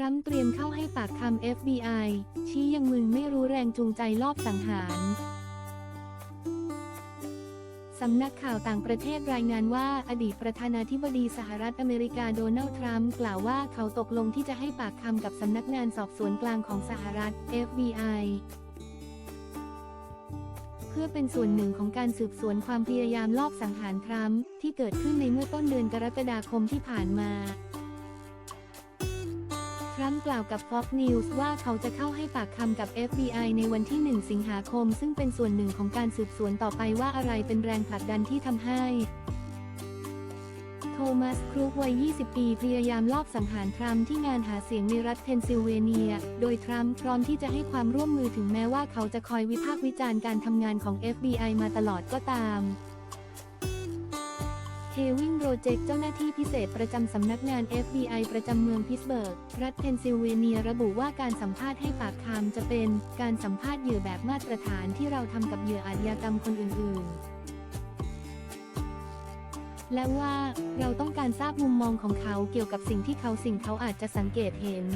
รัมป์เตรียมเข้าให้ปากคำ FBI ชี้ยังมึงไม่รู้แรงจูงใจลอบสังหารสำนักข่าวต่างประเทศรายงานว่าอดีตประธานาธิบดีสหรัฐอเมริกาโดนัลด์ทรัมป์กล่าวว่าเขาตกลงที่จะให้ปากคำกับสำนักงานสอบสวนกลางของสหรัฐ FBI เพื่อเป็นส่วนหนึ่งของการสืบสวนความพยายามลอบสังหารทรัมป์ที่เกิดขึ้นในเมื่อต้นเดือนกรกฎาคมที่ผ่านมา รัมป์กล่าวกับ Fox News ว่าเขาจะเข้าให้ปากคำกับ FBI ในวันที่ 1 สิงหาคม ซึ่งเป็นส่วนหนึ่งของการสืบสวนต่อไปว่าอะไรเป็นแรงผลักดันที่ทำให้ โทมัสครูกวัย 20 ปี พยายามลอบสังหารทรัมป์ที่งานหาเสียงในรัฐเพนซิลเวเนีย โดยทรัมป์พร้อมที่จะให้ความร่วมมือถึงแม้ว่าเขาจะคอยวิพากษ์วิจารณ์การทำงานของ FBI มาตลอดก็ตาม เควินโรเจกเจ้าหน้าที่พิเศษประจำสำนักงาน FBI ประจำเมืองพิสเบิร์ก รัฐเพนซิลเวเนียระบุว่าการสัมภาษณ์ให้ปากคำจะเป็น การสัมภาษณ์เหยื่อแบบมาตรฐานที่เราทำกับเหยื่ออาชญากรรมคนอื่น ๆและว่าเราต้องการทราบมุมมองของเขาเกี่ยวกับสิ่งที่เขาสิ่งเขาอาจจะสังเกตเห็น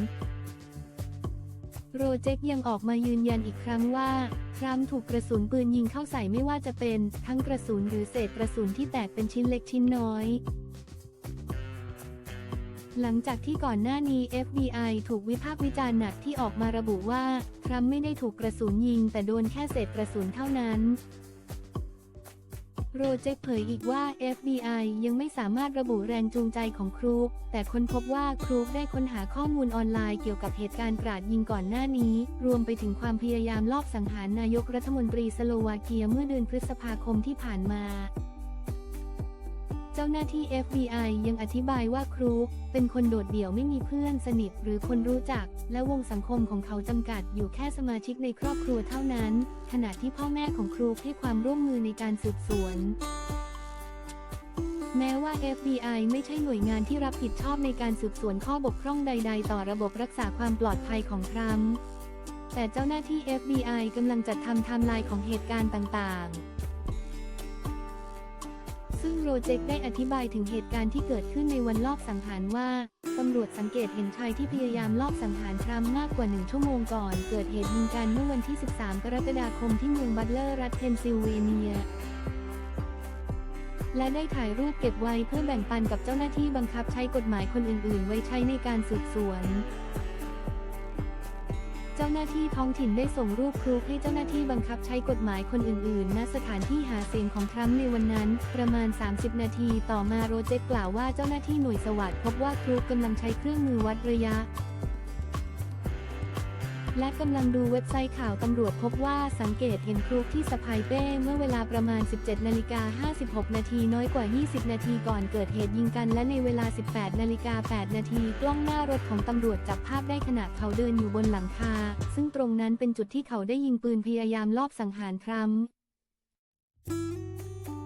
โรเจกยังออกมายืนยันอีกครั้งว่า ทรัมป์ถูกกระสุนปืนยิงเข้าใส่ไม่ว่าจะเป็น ทั้งกระสุนหรือเศษกระสุนที่แตกเป็นชิ้นเล็กชิ้นน้อย หลังจากที่ก่อนหน้านี้ FBI ถูกวิพากษ์วิจารณ์หนักที่ออกมาระบุว่า ทรัมป์ไม่ได้ถูกกระสุนยิงแต่โดนแค่เศษกระสุนเท่านั้น โรเจกเผยอีกว่า FBI ยังไม่สามารถระบุแรงจูงใจของครูกแต่ค้นพบว่าครูกได้ค้นหาข้อมูลออนไลน์เกี่ยวกับเหตุการณ์กราดยิงก่อนหน้านี้ รวมไปถึงความพยายามลอบสังหารนายกรัฐมนตรีสโลวาเกียเมื่อเดือนพฤษภาคมที่ผ่านมา เจ้าหน้าที่ FBI ยังอธิบายว่าครูกเป็นคนโดดเดี่ยวไม่มีเพื่อนสนิทหรือคนรู้จัก และวงสังคมของเขาจำกัดอยู่แค่สมาชิกในครอบครัวเท่านั้น ขณะที่พ่อแม่ของครูกให้ความร่วมมือในการสืบสวนแม้ว่า FBI ไม่ใช่หน่วยงานที่รับผิดชอบในการสืบสวนข้อบกพร่องใด ๆ ต่อระบบรักษาความปลอดภัยของทรัมป์แต่เจ้าหน้าที่ FBI กำลังจัดทำไทม์ไลน์ของเหตุการณ์ต่าง ๆ ซึ่งโรเจกได้อธิบายถึงเหตุการณ์ที่เกิดขึ้นในวันลอบสังหารว่า ตำรวจสังเกตเห็นชายที่พยายามลอบสังหารทรัมป์มากกว่าหนึ่งชั่วโมงก่อน เกิดเหตุยิงกันเมื่อวันที่ 13 กรกฎาคมที่เมืองบัตเลอร์รัฐเพนซิลเวเนียและได้ถ่ายรูปเก็บไว้เพื่อแบ่งปันกับเจ้าหน้าที่บังคับใช้กฎหมายคนอื่น ๆ ไว้ใช้ในการสืบสวน เจ้าหน้าที่ท้องถิ่นได้ส่งรูปครูให้เจ้าหน้าที่บังคับใช้กฎหมายคนอื่นๆ ณ สถานที่หาเสียงของทรัมป์ในวันนั้น ประมาณ 30 นาทีต่อมาโรเจตกล่าวว่าเจ้าหน้าที่หน่วยสวัสด์พบว่าครูกำลังใช้เครื่องมือวัดระยะ และกำลังดูเว็บไซต์ข่าวตำรวจพบว่าสังเกตเห็นครูที่สะพายเป้เมื่อเวลาประมาณ 17นาฬิกา56 นาทีน้อยกว่า 20 นาทีก่อนเกิดเหตุยิงกัน และในเวลา 18นาฬิกา8นาทีกล้องหน้ารถของตำรวจจับภาพได้ขณะเขาเดินอยู่บนหลังคา ซึ่งตรงนั้นเป็นจุดที่เขาได้ยิงปืนพยายามลอบสังหารทรัมป์